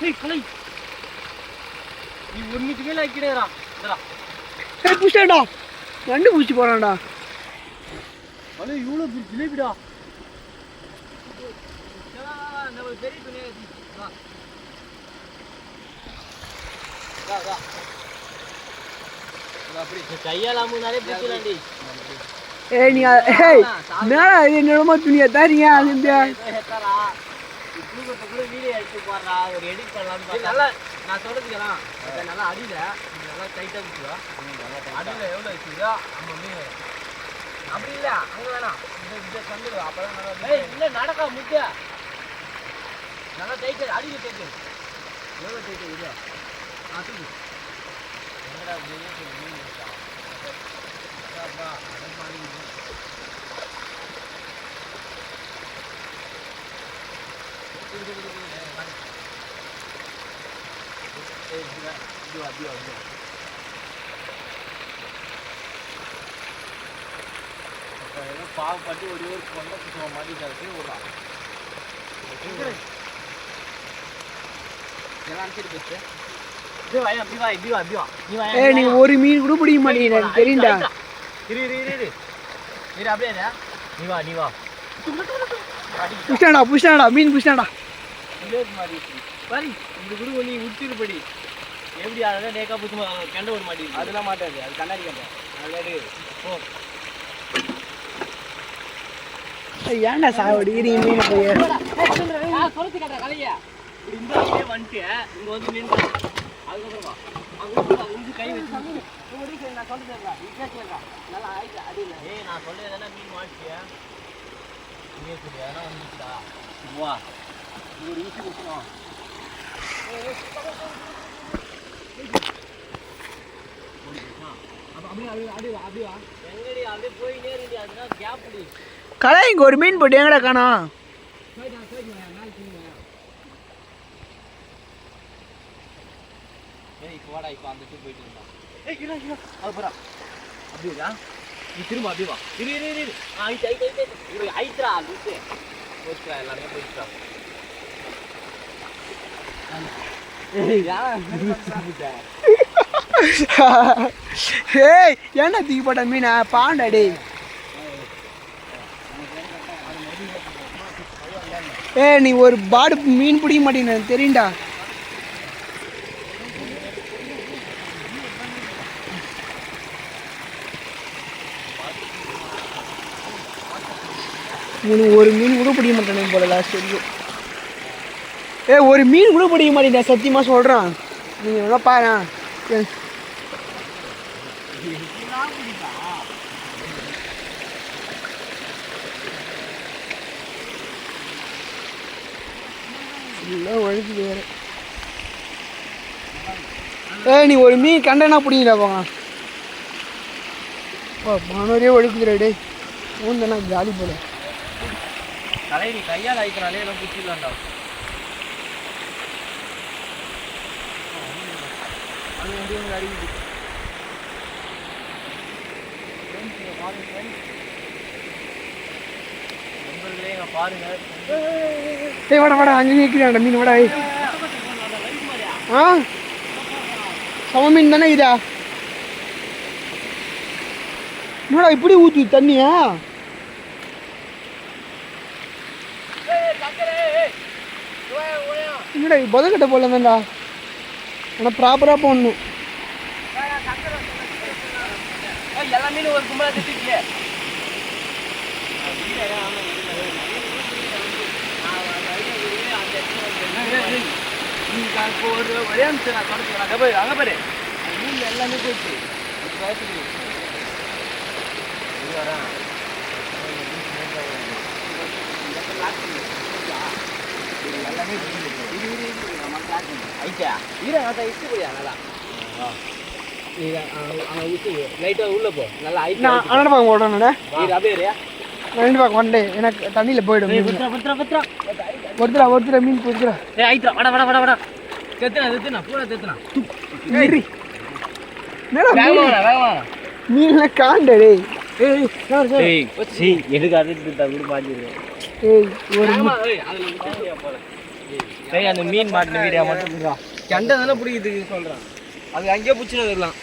நீ ஒன்னுக்கு மேல ஆக்கிடுறா ஏய் புஷ்டாடா வண்டு பூச்சி போறான்டா. அலே இவ்வளோ ஜிலேபிடா ஏய் நீ அ- ஏய் என்னடா இது என்னடமா துணியை தாரீங்க அது கூட வீடியோ எடுத்து போடுறா ஒரு எடிட் பண்ணலாம்னு நல்லா நான் சொல்றதுக்கலாம் நல்லா அடியில நல்லா டைட்டா வச்சுக்கோ அடியில எவ்வளோ வச்சுக்கோ நம்ம மீன் அப்படி இல்ல அங்க வேணாம். இந்த இந்த சந்து அப்பதான் நல்லா ஏய் இல்ல நடக்கா முக்கிய நல்லா டைட் அடியில டைட் எவ்வளோ டைட் இல்ல ஆ தூக்கு. என்னடா மீன் மீன் இருக்கா அப்பா அட மாதிரி பாவப்பட்டு ஒரு ஒரு கொண்ட புத்தகம் விடுறான் வா நீ ஒரு மீன் கூட பிடிக்க மாட்டேங்க எனக்கு தெரியும்டா. இரு இரு இரு இரு. இரு அப்படியே இரு. நீ வா நீ வா. புஷ்டாடா புஷ்டாடா மீன் புஷ்டாடா வில்லேஜ் மாதிரி. பாரு இந்த குடு நீ உச்சிருப்படி எப்படி அதெல்லாம் நேக்கா புத்து கண்ட ஒரு மாட்டி அதெல்லாம் மாட்டாது அது கண்ணாடி கண்டேன் அதெல்லாம் ஓ ஏய், ஏன்டா சாவடிக்கிறீங்க மீனை போய். கலையா. இந்த வந்துட்டு இங்க வந்து நின்று அதுக்கப்புறமா அங்க உங்க கை வச்சு. நான் சொல்லுறேன் நல்லா ஆயிட்டு அடியில ஏய் நான் சொல்றது தானே மீன் மாட்டியா நீ சொல்லி அதெல்லாம் வந்துச்சுடா வா. ஒரு ஊசி கொடுக்கணும் கடை இங்க ஒரு மீன் போட்டு எங்கடா காணோம் போயிட்டு இருந்தா திரும்ப அப்படியே வா இரு இரு இரு, ஏய் என்ன ஏன்டா தூக்கி போட்ட மீனை? பாண்டா டேய். ஏய் நீ ஒரு பாடு மீன் பிடிக்க மாட்டேங்க எனக்கு தெரியும்டா. உனக்கு ஒரு மீன் கூட பிடிக்க மாட்டேன் போல லாஸ்ட் வரைக்கும். ஏ ஒரு மீன் கூட பிடிக்க மாட்டேன் சத்தியமாக சொல்றான். நீங்கள் நல்லா பாரு ஏ- எல்லாம் வழுக்குது நீ ஒரு மீன் கண்டனா பிடிங்கடா போங்க ஓ மானோரே வழுக்குதுடா டேய். ஊந்தனா ஜாலி போல. தலை நீ கையால் ஆயிக்கிறாலே எல்லாம் பிடிச்சிடலாம்டா அது வந்து எங்க அடிக்குது பாருங்க வாடா வாடா அங்கே நிற்கிறான்டா மீன் வாடா ஆ? சம மீன் தானே இதா? என்னடா இப்படி ஊத்து தண்ணியா? என்னடா புதக்கட்ட போல தான்டா ஆனால் ப்ராப்பராக போடணும். எல்லா மீனும் ஒரு கும்பலாக திட்டிச்சு ஒரு ஒரே நிமிஷம் நான் தொடச்சுக்கிறேன் அங்கே போய் அங்கே பாரு மீன் எல்லாமே போயிடுச்சு வரேன் எல்லாமே இரு இரு இரு இட்டு போயா நல்லா எனக்கு தண்ணியில் போயிடும் ஒருத்தரா ஒருத்தர மீன் பிடிக்கிறா ஏய், ஐட்ரா, வட வட வட தெத்துனா, தெத்துனா, பூரா தெத்துனா. ஏறி என்னடா ஏய், அந்த மீன் மாட்டின வீடியோ மட்டும் கெண்டை தானே பிடிக்குதுக்கு சொல்றேன். அது அங்கேயே பிடிச்சிட்டு வரலாம்